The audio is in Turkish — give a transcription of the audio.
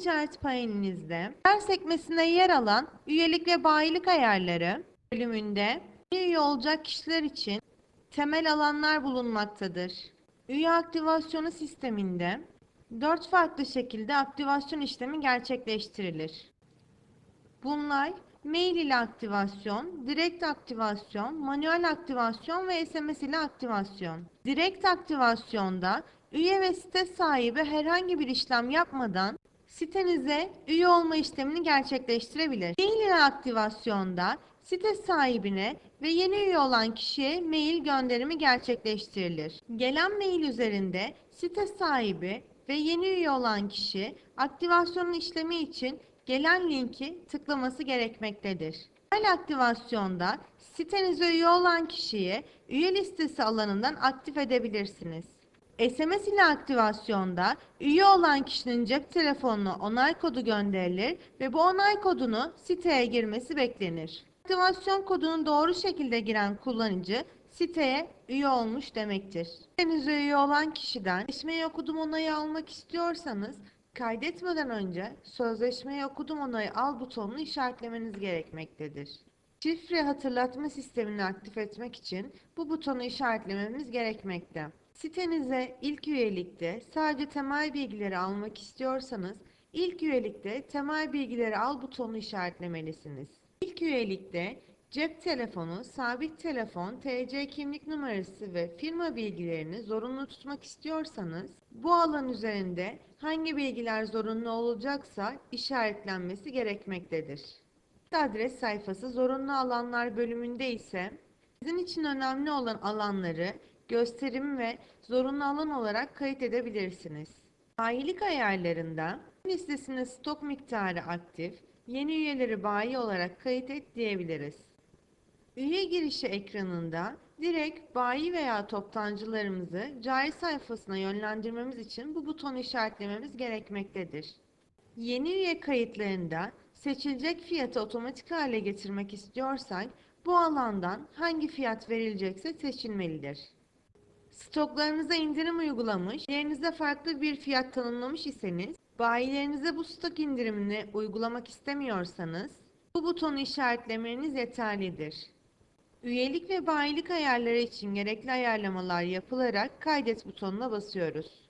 ticaret panelinizde her sekmesine yer alan üyelik ve bayilik ayarları bölümünde üye olacak kişiler için temel alanlar bulunmaktadır. Üye aktivasyonu sisteminde dört farklı şekilde aktivasyon işlemi gerçekleştirilir. Bunlar mail ile aktivasyon, direkt aktivasyon, manuel aktivasyon ve SMS ile aktivasyon. Direkt aktivasyonda üye ve site sahibi herhangi bir işlem yapmadan sitenize üye olma işlemini gerçekleştirebilir. Mail aktivasyonda site sahibine ve yeni üye olan kişiye mail gönderimi gerçekleştirilir. Gelen mail üzerinde site sahibi ve yeni üye olan kişi aktivasyonun işlemi için gelen linki tıklaması gerekmektedir. Mail aktivasyonda sitenize üye olan kişiyi üye listesi alanından aktif edebilirsiniz. SMS ile aktivasyonda üye olan kişinin cep telefonuna onay kodu gönderilir ve bu onay kodunu siteye girmesi beklenir. Aktivasyon kodunu doğru şekilde giren kullanıcı siteye üye olmuş demektir. Sitenize üye olan kişiden sözleşmeyi okudum onayı almak istiyorsanız kaydetmeden önce sözleşmeyi okudum onayı al butonunu işaretlemeniz gerekmektedir. Şifre hatırlatma sistemini aktif etmek için bu butonu işaretlememiz gerekmekte. Sitenize ilk üyelikte sadece temel bilgileri almak istiyorsanız ilk üyelikte temel bilgileri al butonunu işaretlemelisiniz. İlk üyelikte cep telefonu, sabit telefon, TC kimlik numarası ve firma bilgilerini zorunlu tutmak istiyorsanız bu alan üzerinde hangi bilgiler zorunlu olacaksa işaretlenmesi gerekmektedir. Adres sayfası zorunlu alanlar bölümünde ise sizin için önemli olan alanları gösterim ve zorunlu alan olarak kayıt edebilirsiniz. Bayilik ayarlarında listesine stok miktarı aktif, yeni üyeleri bayi olarak kayıt et diyebiliriz. Üye girişi ekranında direkt bayi veya toptancılarımızı cari sayfasına yönlendirmemiz için bu butonu işaretlememiz gerekmektedir. Yeni üye kayıtlarında seçilecek fiyatı otomatik hale getirmek istiyorsak bu alandan hangi fiyat verilecekse seçilmelidir. Stoklarınıza indirim uygulamış, yerinizde farklı bir fiyat tanımlamış iseniz, bayilerinize bu stok indirimini uygulamak istemiyorsanız, bu butonu işaretlemeniz yeterlidir. Üyelik ve bayilik ayarları için gerekli ayarlamalar yapılarak kaydet butonuna basıyoruz.